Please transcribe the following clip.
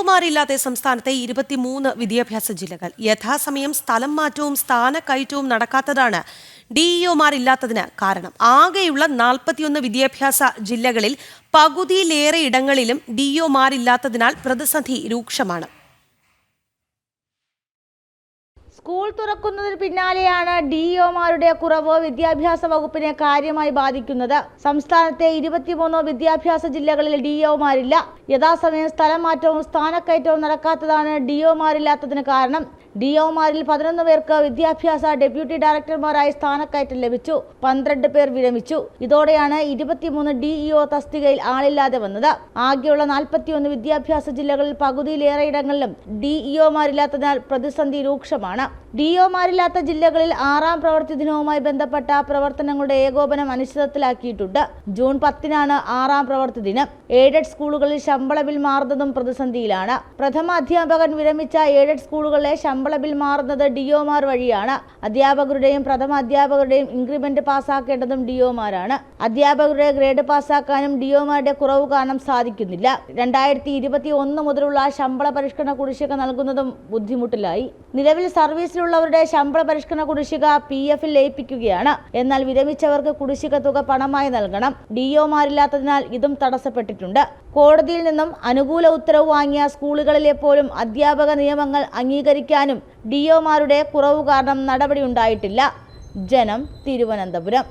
ഡിഇഒമാരില്ലാത്ത സംസ്ഥാനത്തെ ഇരുപത്തിമൂന്ന് വിദ്യാഭ്യാസ ജില്ലകൾ. യഥാസമയം സ്ഥലം മാറ്റവും സ്ഥാനക്കയറ്റവും നടക്കാത്തതാണ് ഡിഇഒമാരില്ലാത്തതിന് കാരണം. ആകെയുള്ള നാൽപ്പത്തിയൊന്ന് വിദ്യാഭ്യാസ ജില്ലകളിൽ പകുതിയിലേറെ ഇടങ്ങളിലും ഡിഇഒമാരില്ലാത്തതിനാൽ പ്രതിസന്ധി രൂക്ഷമാണ്. സ്കൂൾ തുറക്കുന്നതിന് പിന്നാലെയാണ് ഡിഇഒമാരുടെ കുറവ് വിദ്യാഭ്യാസ വകുപ്പിനെ കാര്യമായി ബാധിക്കുന്നത്. സംസ്ഥാനത്തെ ഇരുപത്തിമൂന്ന് വിദ്യാഭ്യാസ ജില്ലകളിൽ ഡിഇഒമാരില്ല. യഥാസമയം സ്ഥലം മാറ്റവും സ്ഥാനക്കയറ്റവും നടക്കാത്തതാണ് ഡിഒമാരില്ലാത്തതിന് കാരണം. ഡിഒമാരിൽ പതിനൊന്ന് പേർക്ക് വിദ്യാഭ്യാസ ഡെപ്യൂട്ടി ഡയറക്ടർമാരായി സ്ഥാനക്കയറ്റം ലഭിച്ചു. പന്ത്രണ്ട് പേർ വിരമിച്ചു. ഇതോടെയാണ് ഇരുപത്തിമൂന്ന് ഡിഇഒ തസ്തികയിൽ ആളില്ലാതെ വന്നത്. ആകെയുള്ള നാൽപ്പത്തിയൊന്ന് വിദ്യാഭ്യാസ ജില്ലകളിൽ പകുതിയിലേറെ ഇടങ്ങളിലും ഡിഇഒമാരില്ലാത്തതിനാൽ പ്രതിസന്ധി രൂക്ഷമാണ്. ഡിഒമാരില്ലാത്ത ജില്ലകളിൽ ആറാം പ്രവൃത്തി ദിനവുമായി ബന്ധപ്പെട്ട പ്രവർത്തനങ്ങളുടെ ഏകോപനം അനിശ്ചിതത്തിലാക്കിയിട്ടുണ്ട്. ജൂൺ പത്തിനാണ് ആറാം പ്രവൃത്തി ദിനം. എയ്ഡഡ് സ്കൂളുകളിൽ ശമ്പള ബിൽ മാറുന്നതും പ്രതിസന്ധിയിലാണ്. പ്രഥമ അധ്യാപകൻ വിരമിച്ച എയ്ഡഡ് സ്കൂളുകളിലെ ശമ്പള ബിൽ മാറുന്നത് ഡിഒമാർ വഴിയാണ്. അധ്യാപകരുടെയും പ്രഥമ അധ്യാപകരുടെയും ഇൻക്രിമെന്റ് പാസ്സാക്കേണ്ടതും ഡിഒമാരാണ്. അധ്യാപകരുടെ ഗ്രേഡ് പാസ്സാക്കാനും ഡിഒമാരുടെ കുറവ് കാരണം സാധിക്കുന്നില്ല. രണ്ടായിരത്തി ഇരുപത്തി ഒന്ന് മുതലുള്ള ശമ്പള പരിഷ്കരണ കുടിശ്ശിക നൽകുന്നതും ബുദ്ധിമുട്ടിലായി. നിലവിൽ സർവീസിലുള്ളവരുടെ ശമ്പള പരിഷ്കരണ കുടിശ്ശിക പി എഫിൽ ലയിപ്പിക്കുകയാണ്. എന്നാൽ വിരമിച്ചവർക്ക് കുടിശ്ശിക തുക പണമായി നൽകണം. ഡിഒമാരില്ലാത്തതിനാൽ ഇതും തടസ്സപ്പെട്ടിട്ടുണ്ട്. കോടതിയിൽ നിന്നും അനുകൂല ഉത്തരവ് വാങ്ങിയ സ്കൂളുകളിലെ പോലും അധ്യാപക നിയമങ്ങൾ അംഗീകരിക്കാനും ഡിഒമാരുടെ കുറവ് കാരണം നടപടിയുണ്ടായിട്ടില്ല. ജനം തിരുവനന്തപുരം.